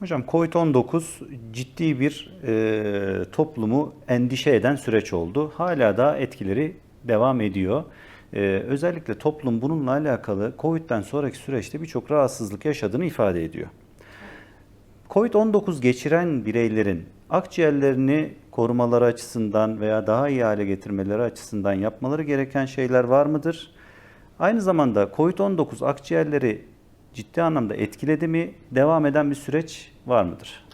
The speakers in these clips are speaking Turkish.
Hocam COVID-19 ciddi bir e, toplumu endişe eden süreç oldu. Hala da etkileri devam ediyor. E, özellikle toplum bununla alakalı COVID'den sonraki süreçte birçok rahatsızlık yaşadığını ifade ediyor. COVID-19 geçiren bireylerin akciğerlerini korumaları açısından veya daha iyi hale getirmeleri açısından yapmaları gereken şeyler var mıdır? Aynı zamanda COVID-19 akciğerleri ciddi anlamda etkiledi mi? Devam eden bir süreç var mıdır?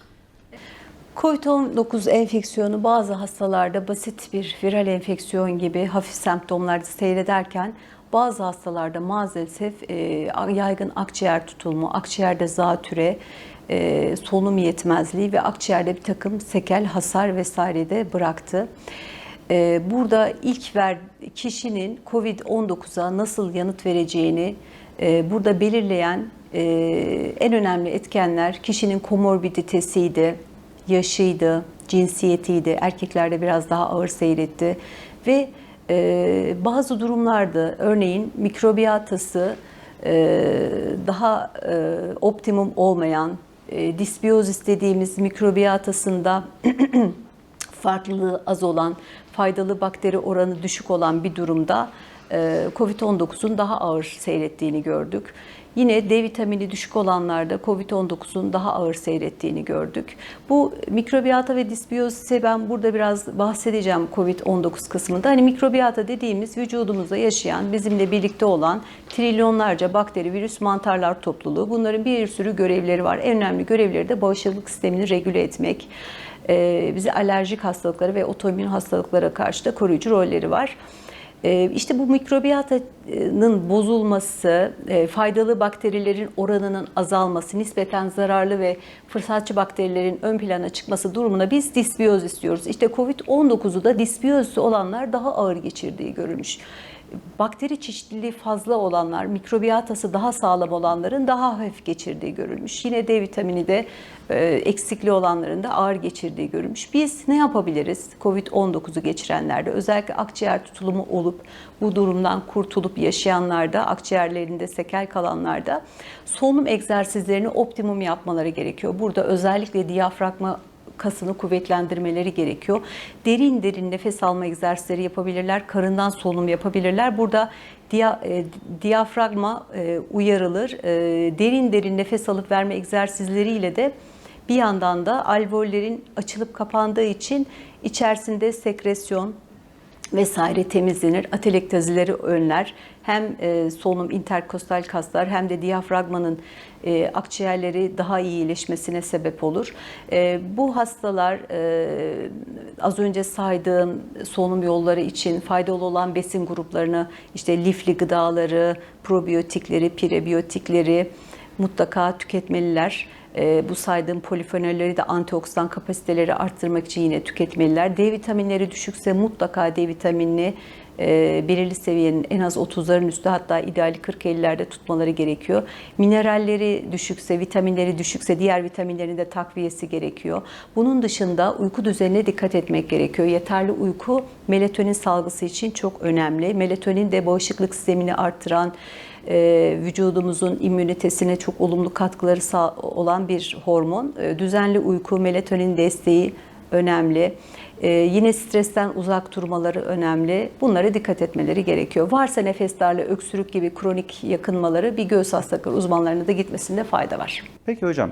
COVID-19 enfeksiyonu bazı hastalarda basit bir viral enfeksiyon gibi hafif semptomlar seyrederken bazı hastalarda maalesef e, yaygın akciğer tutulmu, akciğerde zatüre, e, solunum yetmezliği ve akciğerde bir takım sekel, hasar vesaire de bıraktı. E, burada ilk ver kişinin COVID-19'a nasıl yanıt vereceğini e, burada belirleyen e, en önemli etkenler kişinin komorbiditesiydi, yaşıydı, cinsiyetiydi, erkeklerde biraz daha ağır seyretti ve e, bazı durumlarda örneğin mikrobiyatası daha optimum olmayan, disbiyozis dediğimiz mikrobiyatasında farklılığı az olan, faydalı bakteri oranı düşük olan bir durumda e, COVID-19'un daha ağır seyrettiğini gördük. Yine D vitamini düşük olanlarda COVID-19'un daha ağır seyrettiğini gördük. Bu mikrobiyata ve disbiyozise ben burada biraz bahsedeceğim COVID-19 kısmında. Hani mikrobiyata dediğimiz vücudumuzda yaşayan, bizimle birlikte olan trilyonlarca bakteri, virüs, mantarlar topluluğu. Bunların bir sürü görevleri var. En önemli görevleri de bağışıklık sistemini regüle etmek. Ee, bizi alerjik hastalıklara ve otoimmün hastalıklara karşı da koruyucu rolleri var. Ee, İşte bu mikrobiyatanın bozulması, e, faydalı bakterilerin oranının azalması, nispeten zararlı ve fırsatçı bakterilerin ön plana çıkması durumuna biz disbiyoz istiyoruz. İşte COVID-19'u da disbiyozisi olanlar daha ağır geçirdiği görülmüş. Bakteri çeşitliliği fazla olanlar, mikrobiyatası daha sağlam olanların daha hafif geçirdiği görülmüş. Yine D vitamini de e, eksikli olanların da ağır geçirdiği görülmüş. Biz ne yapabiliriz COVID-19'u geçirenlerde? Özellikle akciğer tutulumu olup bu durumdan kurtulup yaşayanlarda, akciğerlerinde sekel kalanlarda solunum egzersizlerini optimum yapmaları gerekiyor. Burada özellikle diyafragma kasını kuvvetlendirmeleri gerekiyor. Derin derin nefes alma egzersizleri yapabilirler. Karından solunum yapabilirler. Burada diya, e, diyafragma e, uyarılır. E, derin derin nefes alıp verme egzersizleriyle de bir yandan da alveollerin açılıp kapandığı için içerisinde sekresyon, vesaire temizlenir. Atelektazileri önler. Hem e, solunum interkostal kaslar hem de diyafragmanın e, akciğerleri daha iyi iyileşmesine sebep olur. E, bu hastalar az önce saydığım solunum yolları için faydalı olan besin gruplarını işte lifli gıdaları, probiyotikleri, prebiyotikleri mutlaka tüketmeliler. E, bu saydığım polifenolleri de antioksidan kapasiteleri arttırmak için yine tüketmeliler. D vitaminleri düşükse mutlaka D vitaminini belirli seviyenin en az 30'ların üstü hatta ideali 40-50'lerde tutmaları gerekiyor. Mineralleri düşükse, vitaminleri düşükse diğer vitaminlerin de takviyesi gerekiyor. Bunun dışında uyku düzenine dikkat etmek gerekiyor. Yeterli uyku melatonin salgısı için çok önemli. Melatonin de bağışıklık sistemini artıran, e, vücudumuzun immünitesine çok olumlu katkıları olan bir hormon. E, düzenli uyku, melatonin desteği önemli. E, yine stresten uzak durmaları önemli. Bunlara dikkat etmeleri gerekiyor. Varsa nefes darlığı, öksürük gibi kronik yakınmaları bir göğüs hastalıkları uzmanlarına da gitmesinde fayda var. Peki hocam,